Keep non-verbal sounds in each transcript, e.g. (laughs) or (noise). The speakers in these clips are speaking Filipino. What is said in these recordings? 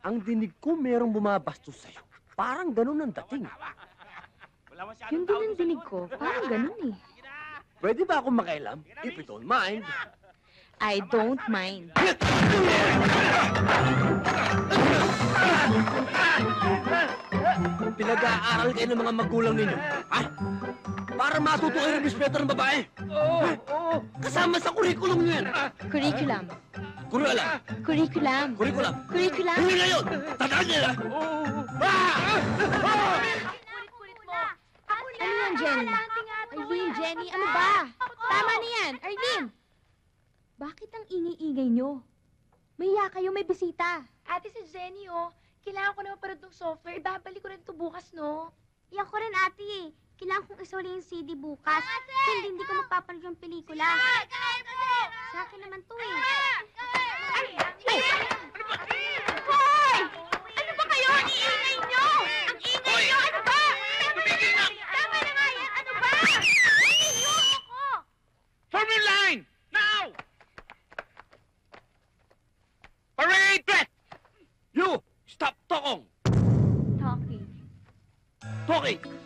Ang dinig ko merong bumabastos sa'yo. Parang ganun ang dating. Yung din ang dinig ko, parang ganun eh. Pwede ba akong makialam? If you don't mind. I don't mind. Pinag-aaral kayo ng mga magulang ninyo. Ha? Para matuto kayo ng respeto ng babae. Oo, oo. Kasama sa kurikulum nyo yan. Curriculum. Kurala. Curriculum. Kurikulum. Curriculum. Hindi ngayon. Tandaan nyo na. Ano yan, Jenny? Arlene, Jenny, ano ba? Tama na yan. Arlene! Bakit ang ingay-ingay nyo? Mahiya kayo, may bisita. Ate, si Jenny, oh. Kailangan ko na mapanood ng software. Ibabalik ko rin ito bukas, no? Iyan ko rin, ate eh. Kailangan kong isuli yung CD bukas. Hindi, hindi ko mapapanood yung pelikula. Sa akin naman to eh. Ay! Ay! Hoy! Ano ba kayo? Ang iingay nyo! Ang ingay nyo! Ano ba? Tumigil na! Tama na nga yan! Ano ba? Ayun ako! Form line! Now! Parade threat! You! Stop talking! Talking. Talking!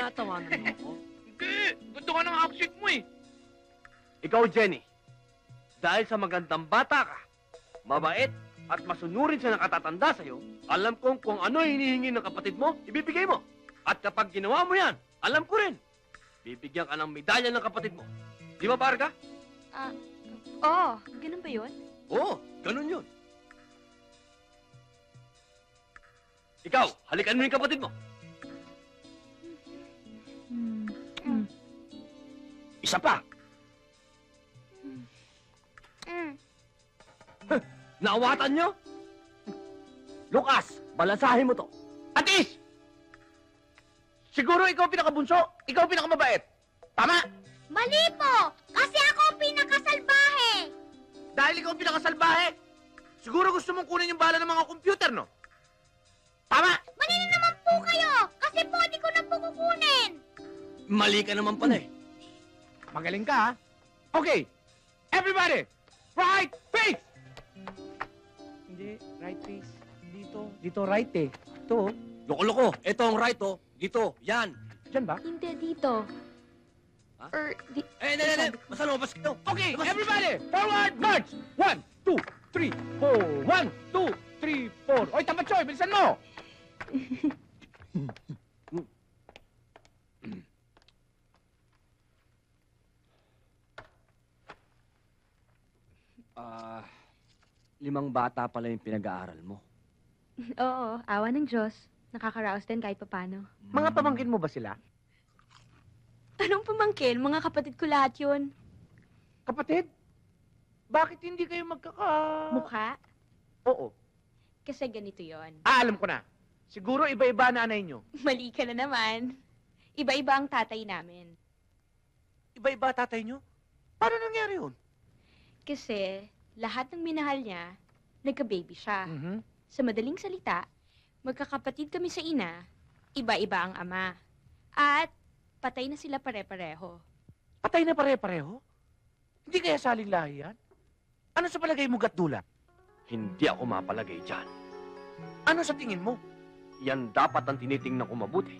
Tinatawanan mo ako. Hindi! Gusto ka ng outfit mo eh! Ikaw, Jenny, dahil sa magandang bata ka, mabait, at masunurin sa nakatatanda sa'yo, alam kong kung ano hinihingi ng kapatid mo, ibibigay mo. At kapag ginawa mo yan, alam ko rin, bibigyan ka ng medalya ng kapatid mo. Di ba, Barga? Oh, ganun ba yun? Oo, ganun yun. Ikaw, halikan mo yung kapatid mo. Isa pa. Mm. Naawatan nyo? Lukas, balasahin mo to. Atis! Siguro ikaw pinakabunso, ikaw pinakamabait. Tama? Mali po! Kasi ako ang pinakasalbahe! Dahil ikaw ang pinakasalbahe, siguro gusto mong kunin yung bala ng mga computer, no? Tama? Mali na naman po kayo! Kasi po, di ko na po kukunin! Mali ka naman pala eh. Magaling ka, ha? Okay, everybody, right face! Hindi, right face. Dito, dito right eh. Ito, Loko-loko, ito ang right oh. Dito, yan. dyan ba? Hindi, dito. Ha? Or, di... Eh, hindi, hindi. Basta lumabas ka. Okay, Labas. everybody, forward march! One, two, three, four. One, two, three, four. Oy, tapat choy, bilisan mo! (laughs) Ah, limang bata pala yung pinag-aaral mo. (laughs) Oo, awa ng Diyos. Nakakaraos din kahit papano. Mga pamangkin mo ba sila? Anong pamangkin? Mga kapatid ko lahat yun. Kapatid? Bakit hindi kayo magkaka... Mukha? Oo. Kasi ganito yon. Ah, alam ko na. Siguro iba-iba nanay nyo. (laughs) Mali ka na naman. Iba-iba ang tatay namin. Iba-iba tatay nyo? Paano nangyari yun? Kasi lahat ng minahal niya, nagka-baby siya. Mm-hmm. Sa madaling salita, magkakapatid kami sa ina, iba-iba ang ama. At patay na sila pare-pareho. Patay na pare-pareho? Hindi kaya saling lahi yan? Ano sa palagay mo, Gatdula? Hindi ako mapalagay dyan. Ano sa tingin mo? Yan dapat ang tinitingnan ko mabuti.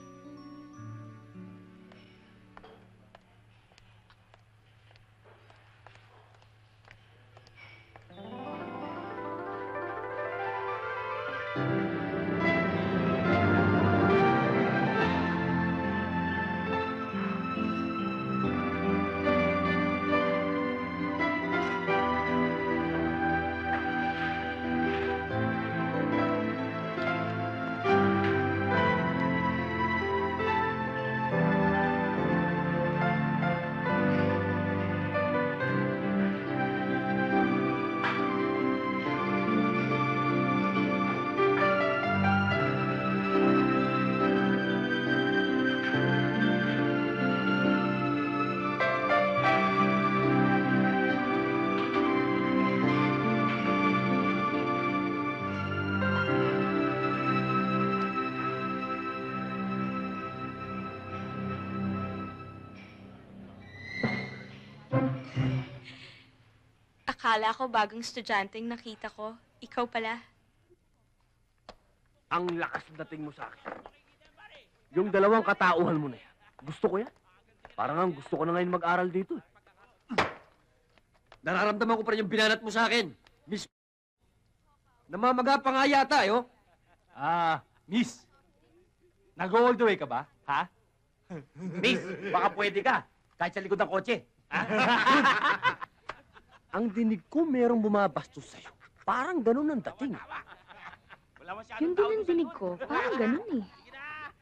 Akala ko bagong estudyante yung nakita ko. Ikaw pala. Ang lakas ng dating mo sa akin. Yung dalawang katauhan mo na yan. Gusto ko yan. Parang ang gusto ko na ngayon mag-aral dito. eh. Nararamdaman ko pa rin yung binanat mo sa akin. Miss... Namamaga pa nga yata, eh, oh. Ah, miss. Nag-all the way ka ba? Ha? Miss, baka pwede ka. Kahit sa likod ng kotse. (laughs) Ang dinig ko merong bumabastos sa'yo. Parang ganun ang dating. Yun din ang dinig ko. Parang ganun eh.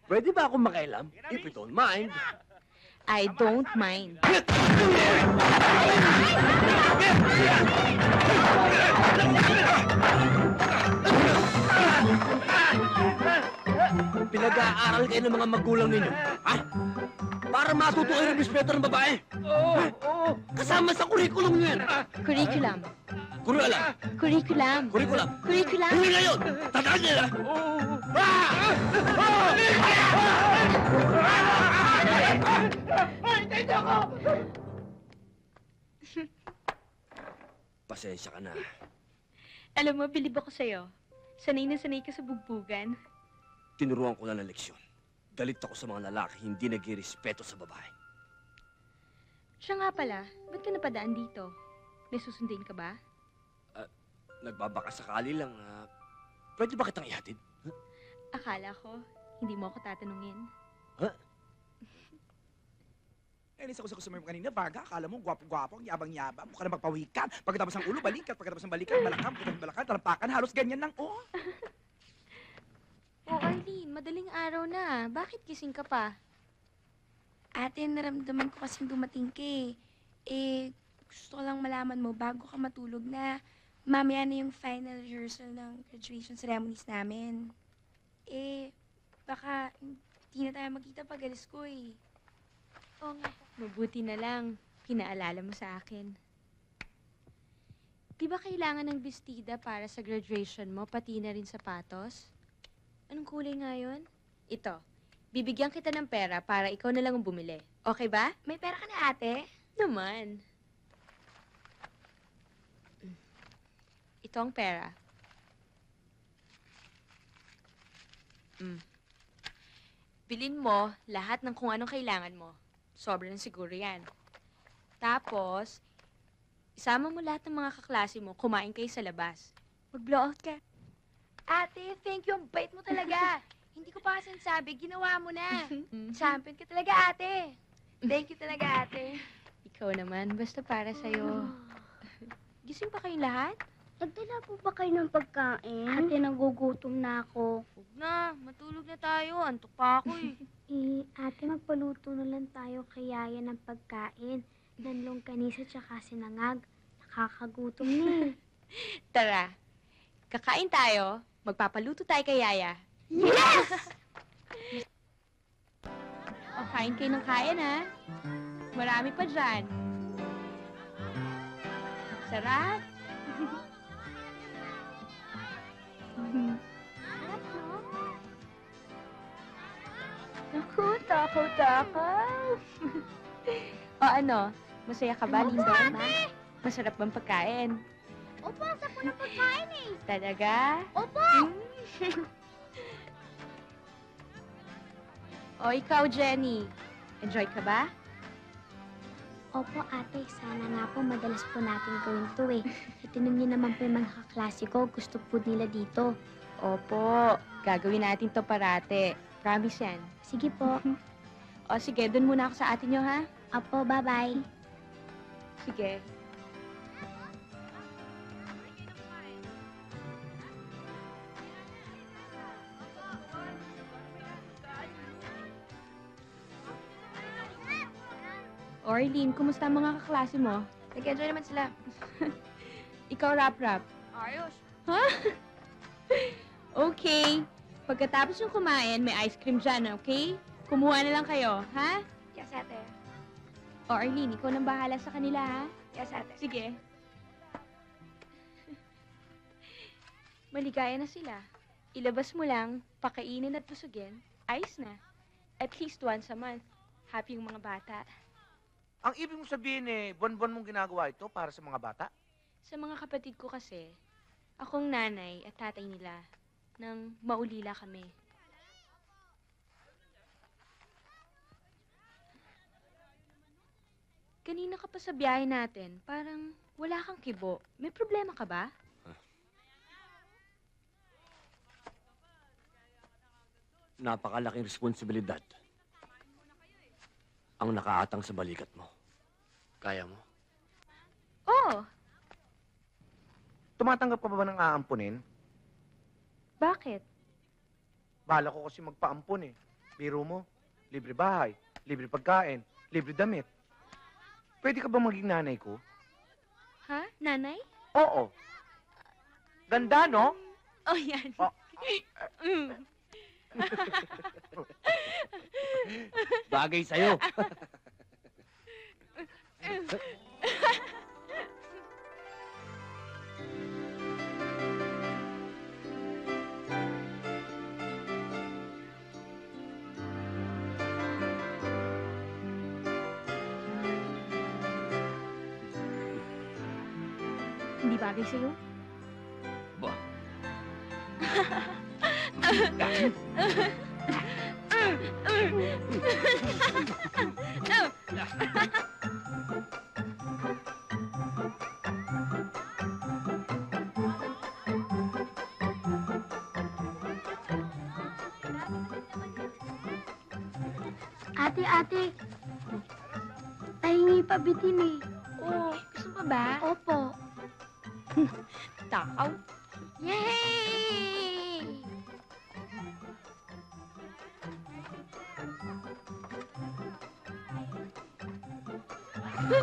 Pwede ba akong makialam? If you don't mind. I don't mind. Pinag-aaral kayo ng mga magulang ninyo. Ha? Para matuto kayo ng respeto ng babae. Oo, oo. Kasama sa kurikulum nyo yan. Curriculum. Kurikulum. Curriculum. Kurikulum. Curriculum. Hindi na yun! Tandaan nila! Pasensya ka na. Alam mo, bilib ako sa'yo. Sanay na sanay ka sa bugbugan. Tinuruan ko lang ng leksyon. Galit ako sa mga lalaki hindi nag-respeto sa babae. Siya nga pala, ba't ka napadaan dito? May susundin ka ba? Nagbabaka sakali lang na... pwede ba kitang ihatid? Akala ko, hindi mo ako tatanungin. Nainis ako sa customer mo kanina, baga, akala mo, gwapo-gwapo, ang yabang-yabang, mukha na magpawikan. Pagkatapos ng ulo, balikat, pagkatapos ng balikat, balakang, pagkatapos ng balakang, talampakan, halos ganyan lang, oh. (laughs) Oh, Arlene, madaling araw na. Bakit gising ka pa? Ate, naramdaman ko kasing dumating ka eh. Eh, gusto ko lang malaman mo bago ka matulog na mamaya na yung final rehearsal ng graduation ceremonies namin. Eh, baka hindi na tayo magkita pag alis ko eh. Oo nga. Mabuti na lang. Pinaalala mo sa akin. Di ba kailangan ng bestida para sa graduation mo, pati na rin sapatos? Kulay nga yun? Ito. Bibigyan kita ng pera para ikaw na lang ang bumili. Okay ba? May pera ka na ate? Naman. Ito ang pera. Mm. Bilin mo lahat ng kung anong kailangan mo. Sobra na siguro yan. Tapos, isama mo lahat ng mga kaklase mo, kumain kayo sa labas. Mag-blow out ka. Ate, thank you. Ang bait mo talaga. (laughs) Hindi ko pa kasi sabi, ginawa mo na. (laughs) Champion ka talaga, ate. Thank you talaga, ate. Ikaw naman, basta para sa'yo. (gasps) Gising pa kayong lahat? Nagdala po ba kayo ng pagkain? Ate, nagugutom na ako. Huwag na, matulog na tayo. Antok pa ako eh. (laughs) Eh, ate, magpaluto na lang tayo kay Yaya ng pagkain. Danlong kanisa tsaka sinangag. Nakakagutom na eh. Tara, kakain tayo, magpapaluto tayo kay Yaya. Yes! O, kain kayo ng kain, ha? Marami pa dyan. Sarap. (laughs) Naku, takaw-takaw. (laughs) o ano, masaya ka ba, Lindon? Masarap bang pagkain? Opo, sa po na pagkain eh. Talaga? Opo! (laughs) O, ikaw, Jenny. Enjoy ka ba? Opo, ate. Sana nga po madalas po natin gawin to eh. Itinong niyo naman po yung mga kaklase ko. Gusto po nila dito. Opo, gagawin natin to parate. Promise yan. Sige po. (laughs) O sige, dun muna ako sa atin nyo, ha? Opo, bye-bye. Sige. Orlene, kumusta ang mga kaklase mo? Nag-enjoy naman sila. (laughs) Ikaw, rap-rap. Ayos. (laughs) Okay. Pagkatapos yung kumain, may ice cream dyan, okay? Kumuha na lang kayo, ha? Yes, ate. O, Arlene, ikaw nang bahala sa kanila, ha? Yes, ate. Sige. (laughs) Maligaya na sila. Ilabas mo lang, pakainin at busugin, ayos na. At least once a month. Happy yung mga bata. Ang ibig mong sabihin eh, buwan-buwan mong ginagawa ito para sa mga bata? Sa mga kapatid ko kasi, akong nanay at tatay nila. nang maulila kami. Kanina ka pa sa biyahe natin, parang wala kang kibo. May problema ka ba? Napakalaking responsibilidad ang nakaatang sa balikat mo. Kaya mo? Oo. Tumatanggap ka ba ng aampunin? Bakit? Bala ko kasi magpaampun eh. Biro mo, libre bahay, libre pagkain, libre damit. Pwede ka ba maging nanay ko? Ha? Nanay? Oo. Ganda, no? Oh, yan. Oh. (laughs) Mm. Bagay sa'yo. Hindi bagay sa'yo? Ba? (laughs) Ate, ate. Tahingi pa bitin eh. Oh, gusto pa ba? Opo. Takaw. Yay! Parang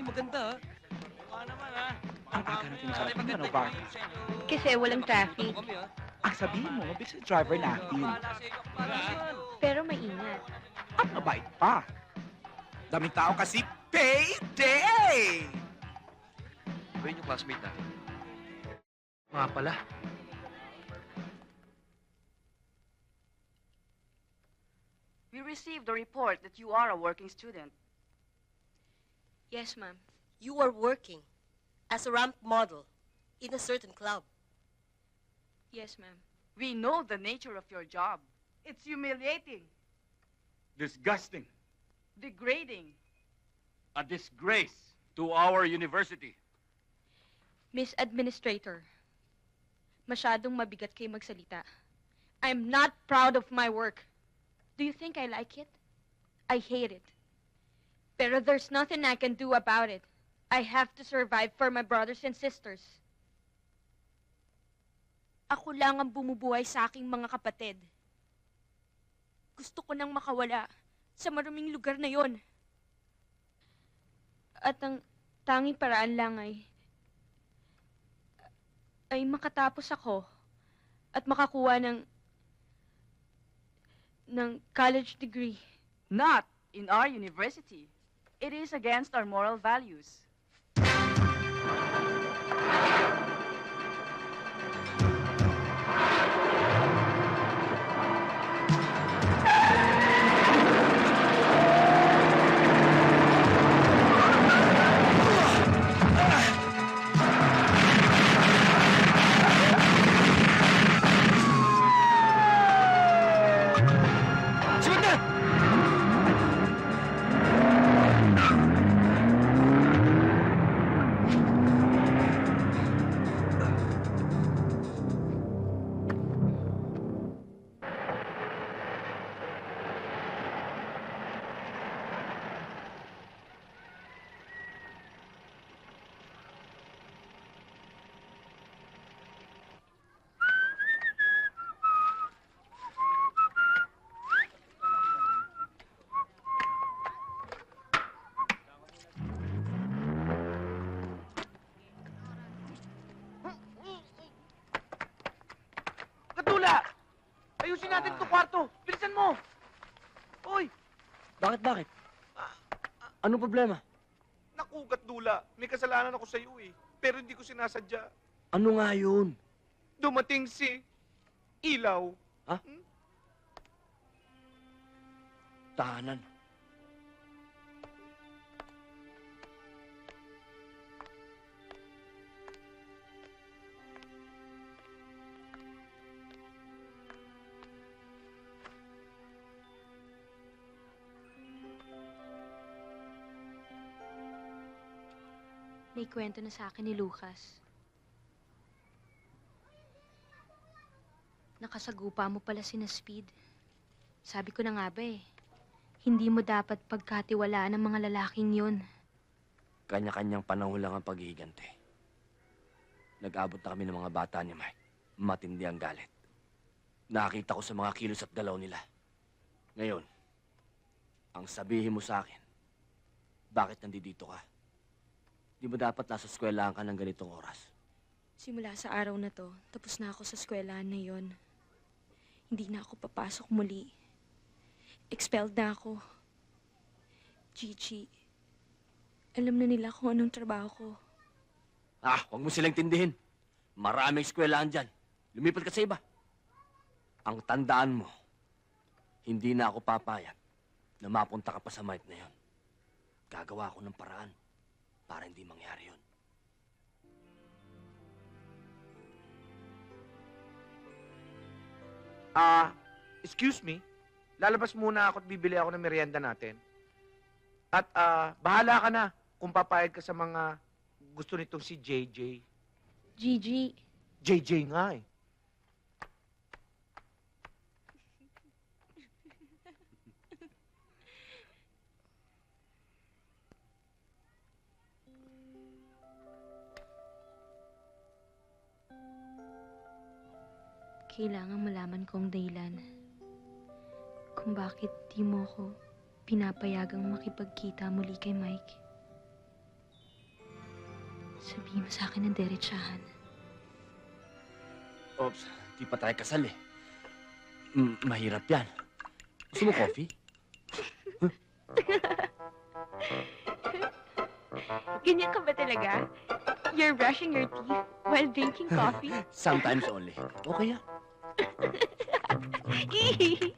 maganda, ha? Ang aga natin sa ano ba? Kasi walang traffic. Ang sabihin mo, mabilis ang driver natin. Pero maingat. At mabait pa. Daming tao kasi payday! Ba yun yung classmate natin? Mga pala. We received a report that you are a working student. Yes, ma'am. You are working as a ramp model in a certain club. Yes, ma'am. We know the nature of your job. It's humiliating, Disgusting. Degrading. A disgrace to our university. Miss Administrator, masyadong mabigat kayo magsalita. I'm not proud of my work. Do you think I like it? I hate it. Pero there's nothing I can do about it. I have to survive for my brothers and sisters. Ako lang ang bumubuhay sa aking mga kapatid. Gusto ko nang makawala sa maruming lugar na yon. At ang tanging paraan lang ay ay makatapos ako at makakuha ng ng college degree. Not in our university. It is against our moral values. Natin itong kwarto. Bilisan mo! Uy! Bakit, bakit? Anong problema? Nakugat, Dula. May kasalanan ako sa iyo eh. Pero hindi ko sinasadya. Ano nga yun? dumating si Ilaw. Tahanan. May kwento na sa akin ni Lucas. Nakasagupa mo pala si Speed. Sabi ko na nga ba eh, hindi mo dapat pagkatiwalaan ng mga lalaking yun. Kanya-kanyang panahon lang ang paghihiganti. Nag-abot na kami ng mga bata ni Mike. Matindi ang galit. Nakita ko sa mga kilos at galaw nila. Ngayon, ang sabihin mo sa akin, bakit nandito ka? Di mo dapat nasa eskwelahan ka ng ganitong oras? Simula sa araw na to, tapos na ako sa eskwelahan na yon. Hindi na ako papasok muli. Expelled na ako. Gigi, alam na nila kung anong trabaho ko. Ah, huwag mo silang tindihin. Maraming eskwelahan dyan. Lumipat ka sa iba. Ang tandaan mo, hindi na ako papayag na mapunta ka pa sa mic na yon. Gagawa ako ng paraan para hindi mangyari yon. Ah, excuse me. Lalabas muna ako at bibili ako ng merienda natin. At ah, bahala ka na kung papayag ka sa mga gusto nitong si JJ. Gigi, JJ nga eh. Kailangan malaman ko ang dahilan. Kung bakit di mo ko pinapayagang makipagkita muli kay Mike. Sabihin mo sa akin ng derechahan. Oops, di pa tayo kasal eh. Mm, mahirap yan. Gusto mo coffee? (laughs) Ganyan ka ba talaga? You're brushing your teeth while drinking coffee? Sometimes only. Okay yan. (laughs) Eee!